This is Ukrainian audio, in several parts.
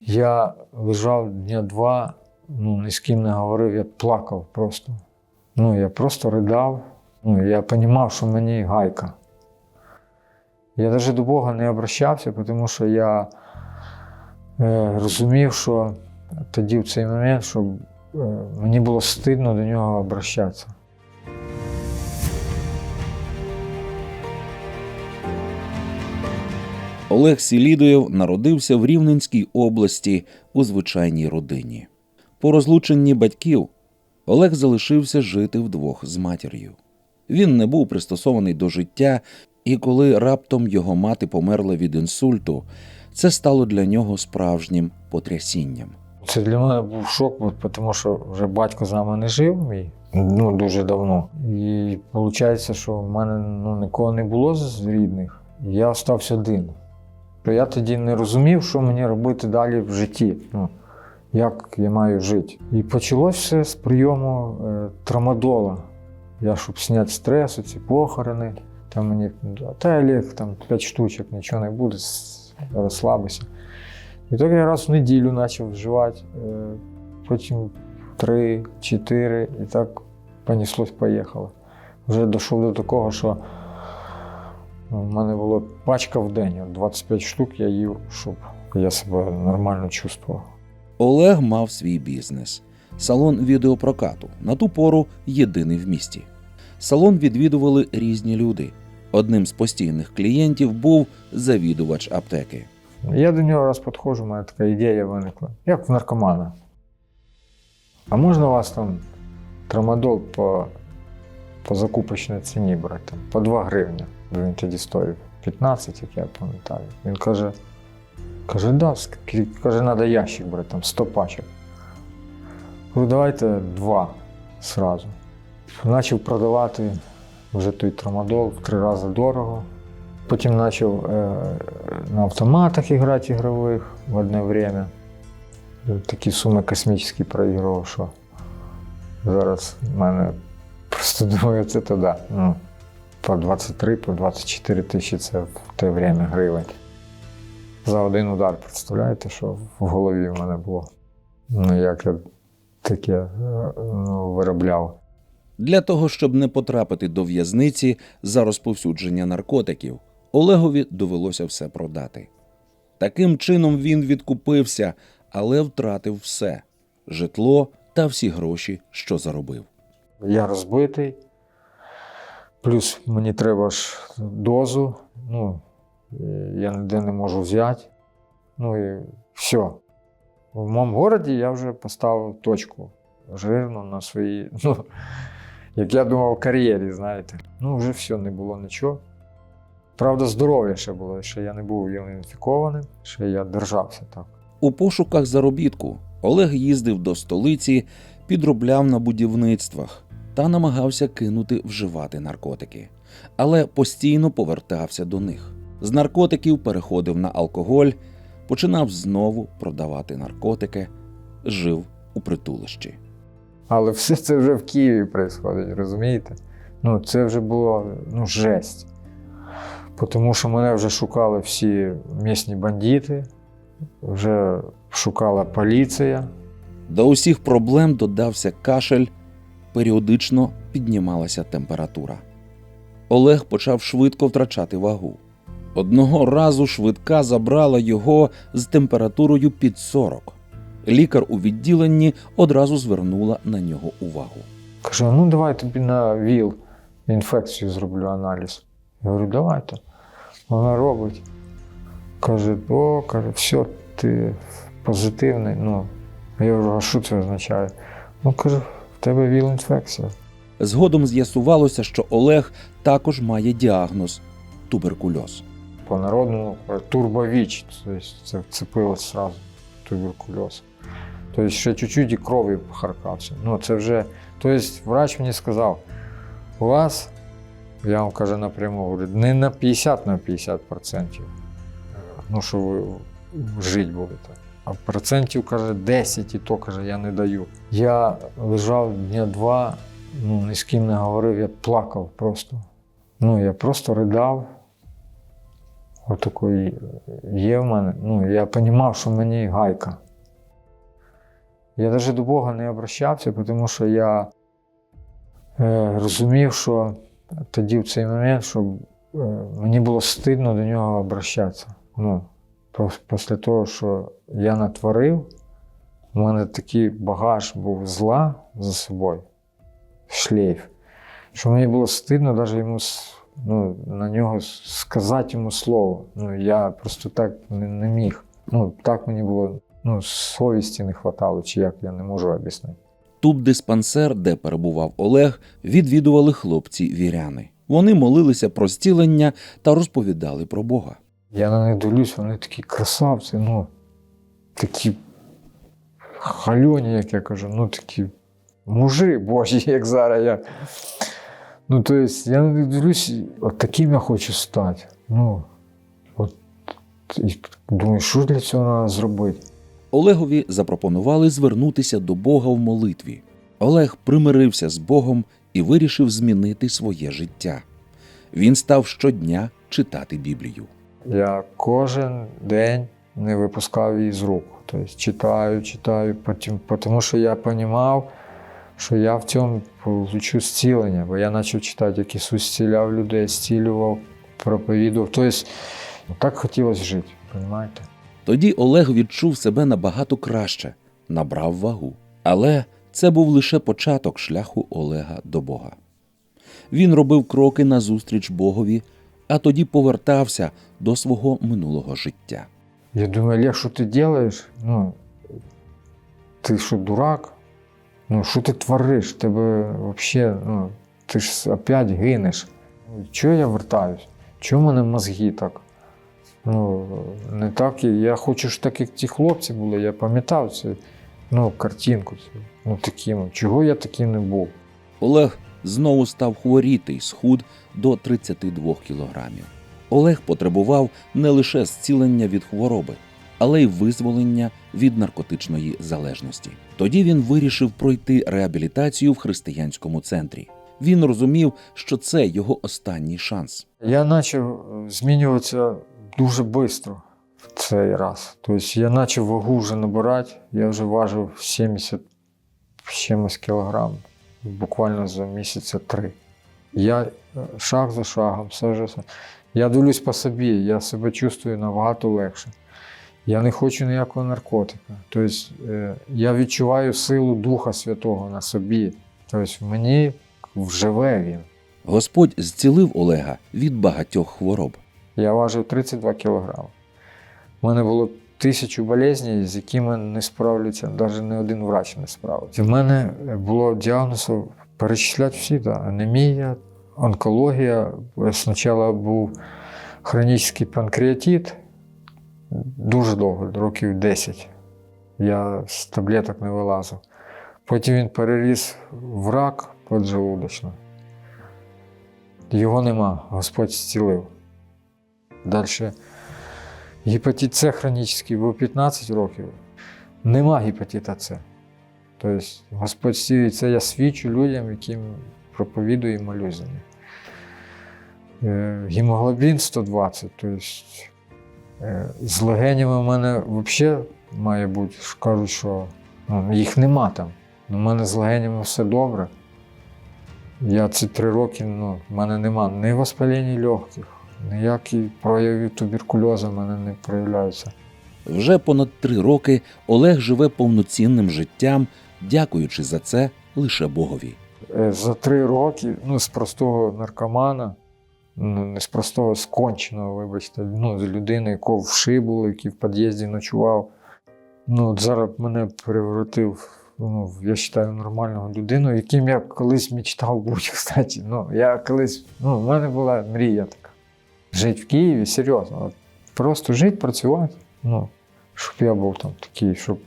Я лежав дня два, ну, ні з ким не говорив, я плакав просто. Ну, я просто ридав. Ну, я розумів, що мені гайка. Я навіть до Бога не обращався, тому що я е, розумів, що тоді в цей момент, що е, мені було стидно до нього обращатися. Олег Сілідоєв народився в Рівненській області у звичайній родині. По розлученні батьків Олег залишився жити вдвох з матір'ю. Він не був пристосований до життя, і коли раптом його мати померла від інсульту, це стало для нього справжнім потрясінням. Це для мене був шок, тому що вже батько з нами не жив мій ну, дуже давно. І виходить, що в мене ну, нікого не було з рідних, я остався один. То Я тоді не розумів, що мені робити далі в житті. Ну, як я маю жити. І почалося все з прийому е, трамадола. Я, щоб зняти стрес, ці похорони. Там мені, та Олег, там 5 штучок, нічого не буде, розслабися. І так я раз в неділю почав вживати, е, потім три, чотири, і так понеслось, поїхало. Вже дійшов до такого, що в мене була пачка в день, 25 штук я їв, щоб я себе нормально чувствував. Олег мав свій бізнес салон відеопрокату, на ту пору єдиний в місті. Салон відвідували різні люди. Одним з постійних клієнтів був завідувач аптеки. Я до нього раз підходжу, у мене така ідея виникла, як в наркомана. А можна у вас там трамадол по, по закупочній ціні брати? По 2 гривні. Він тоді стоїв 15, як я пам'ятаю. Він каже, каже, да, каже, треба ящик брати, там 100 пачок. Говорю, давайте два сразу. Почав продавати вже той трамадол в три рази дорого. Потім почав е, на автоматах грати ігрових в одне время. Такі суми космічні проігрував, що зараз в мене просто думаю, це туди. По 23, по 24 тисячі це в те время гривень. За один удар, представляєте, що в голові в мене було. Ну, як я таке е, ну, виробляв. Для того, щоб не потрапити до в'язниці за розповсюдження наркотиків, Олегові довелося все продати. Таким чином він відкупився, але втратив все житло та всі гроші, що заробив. Я розбитий, плюс мені треба ж дозу, ну, е, я ніде не можу взяти. Ну і все. В моєму місті я вже поставив точку жирну на своїй, ну, як я думав, кар'єрі, знаєте. Ну, вже все, не було нічого. Правда, здоров'я ще було, що я не був інфікованим, що я держався так. У пошуках заробітку Олег їздив до столиці, підробляв на будівництвах та намагався кинути вживати наркотики, але постійно повертався до них. З наркотиків переходив на алкоголь, починав знову продавати наркотики, жив у притулищі. Але все це вже в Києві відбувається, розумієте? Ну, це вже було ну, жесть. Тому що мене вже шукали всі місні бандити, вже шукала поліція. До усіх проблем додався кашель, періодично піднімалася температура. Олег почав швидко втрачати вагу. Одного разу швидка забрала його з температурою під 40. Лікар у відділенні одразу звернула на нього увагу. Каже, ну давай тобі на ВІЛ інфекцію зроблю аналіз. Я говорю, давайте. Вона робить. Каже, о, каже, все, ти позитивний. Ну, я говорю, а що це означає? Ну, каже, тебе ВІЛ-інфекція. Згодом з'ясувалося, що Олег також має діагноз туберкульоз. по народному турбовіч, тобто це вцепилось одразу туберкульоз. Тобто ще чуть-чуть і кров'ю похаркався. Ну, це вже, тобто врач мені сказав, у вас, я вам кажу напряму, говорю, не на 50 на 50 процентів, ну, що ви жити будете. Процентів, каже, 10 і то, каже, я не даю. Я лежав дня два, ну, ні з ким не говорив, я плакав просто. Ну, я просто ридав. отакої є в мене. Ну, я розумів, що мені гайка. Я навіть до Бога не обращався, тому що я е, розумів, що тоді в цей момент, що е, мені було стидно до нього обращатися. Ну, після того, що я натворив, у мене такий багаж був зла за собою, шлейф, що мені було стидно навіть йому ну, на нього сказати йому слово. Ну, я просто так не, не міг. Ну, так мені було, ну, совісті не вистачало, чи як я не можу об'яснити. Туб-диспансер, де перебував Олег, відвідували хлопці віряни. Вони молилися про зцілення та розповідали про Бога. Я на них дивлюсь, вони такі красавці, ну, такі хальоні, як я кажу, ну такі мужи божі, як зараз я. Ну, то есть, я на них дивлюсь, от таким я хочу стати. Ну, от, і думаю, що для цього треба зробити? Олегові запропонували звернутися до Бога в молитві. Олег примирився з Богом і вирішив змінити своє життя. Він став щодня читати Біблію. Я кожен день не випускав її з рук. Тобто читаю, читаю, тому що я розумів, що я в цьому получу зцілення, бо я почав читати, як Ісус зціляв людей, зцілював, проповідував. Тобто так хотілося жити, розумієте? Тоді Олег відчув себе набагато краще, набрав вагу. Але це був лише початок шляху Олега до Бога. Він робив кроки назустріч Богові, а тоді повертався до свого минулого життя. Я думаю, Олег, що ти робиш? Ну, ти що, дурак? Ну, що ти твориш? Тебе взагалі, ну, ти ж опять гинеш. Ну, Чого я вертаюсь? Чого в мене мозги так? Ну, не так. Я хочу ж так, як ті хлопці були, я пам'ятав цю ну, картинку. Ну, таким. Чого я таким не був? Олег знову став хворіти й схуд до 32 кілограмів. Олег потребував не лише зцілення від хвороби, але й визволення від наркотичної залежності. Тоді він вирішив пройти реабілітацію в християнському центрі. Він розумів, що це його останній шанс. Я почав е, змінюватися дуже швидко в цей раз. Тобто я почав вагу вже набирати, я вже важив 70 чимось кілограм, буквально за місяця три. Я е, шаг за шагом, все вже. Я дивлюсь по собі, я себе чувствую набагато легше. Я не хочу ніякого наркотика. Тобто е, я відчуваю силу Духа Святого на собі. Тобто мені вживе він. Господь зцілив Олега від багатьох хвороб. Я важив 32 кілограми. У мене було тисячу болезней, з якими не справляться, навіть не один врач не справиться. В мене було діагнозу перечислять всі, да, анемія, онкологія. Спочатку був хронічний панкреатит, дуже довго, років 10. Я з таблеток не вилазив. Потім він переріс в рак поджелудочний. Його нема, Господь зцілив. Далі. Гепатит С хронічний був 15 років. Нема гепатита С. Тобто Господь стілить це я свідчу людям, яким проповідую і молюсь за них. Е, Гемоглобін 120. Тобто е, з легенями в мене взагалі має бути, кажуть, що ну, їх нема там. У мене з легенями все добре. Я ці три роки, ну, в мене нема ні воспалення легких, ніякі прояви туберкульозу в мене не проявляються. Вже понад три роки Олег живе повноцінним життям, дякуючи за це лише Богові. Е, За три роки ну, з простого наркомана, ну, не з простого сконченого, вибачте, ну, з людини, якого в шибу, який в під'їзді ночував. Ну, от зараз мене перевратив, ну, я вважаю, нормального людину, яким я колись мечтав бути, кстати. Ну, я колись, ну, в мене була мрія. Жити в Києві, серйозно. Просто жити, працювати. Ну, щоб я був там такий, щоб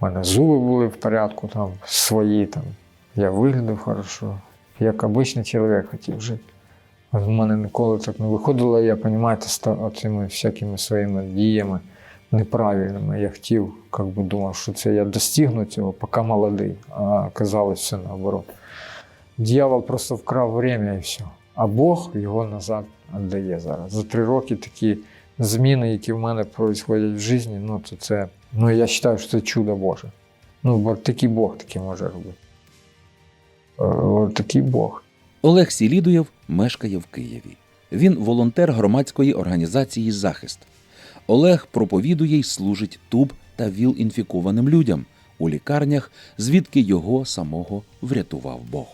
в мене зуби були в порядку, там, свої, там, я виглядав хорошо, як обичний чоловік хотів жити. В мене ніколи так не виходило, я, розумієте, ста- цими всякими своїми діями неправильними. Я хотів, як би думав, що це я достигну цього, поки молодий, а оказалось все наоборот. Дьявол просто вкрав время і все. А Бог його назад віддає зараз. За три роки такі зміни, які в мене відбуваються в житті, ну то це, ну я вважаю, що це чудо Боже. Ну, бо такий Бог таке може робити. Е, такий Бог. Олег Сілідуєв мешкає в Києві. Він волонтер громадської організації Захист. Олег проповідує й служить туб та ВІЛ інфікованим людям у лікарнях, звідки його самого врятував Бог.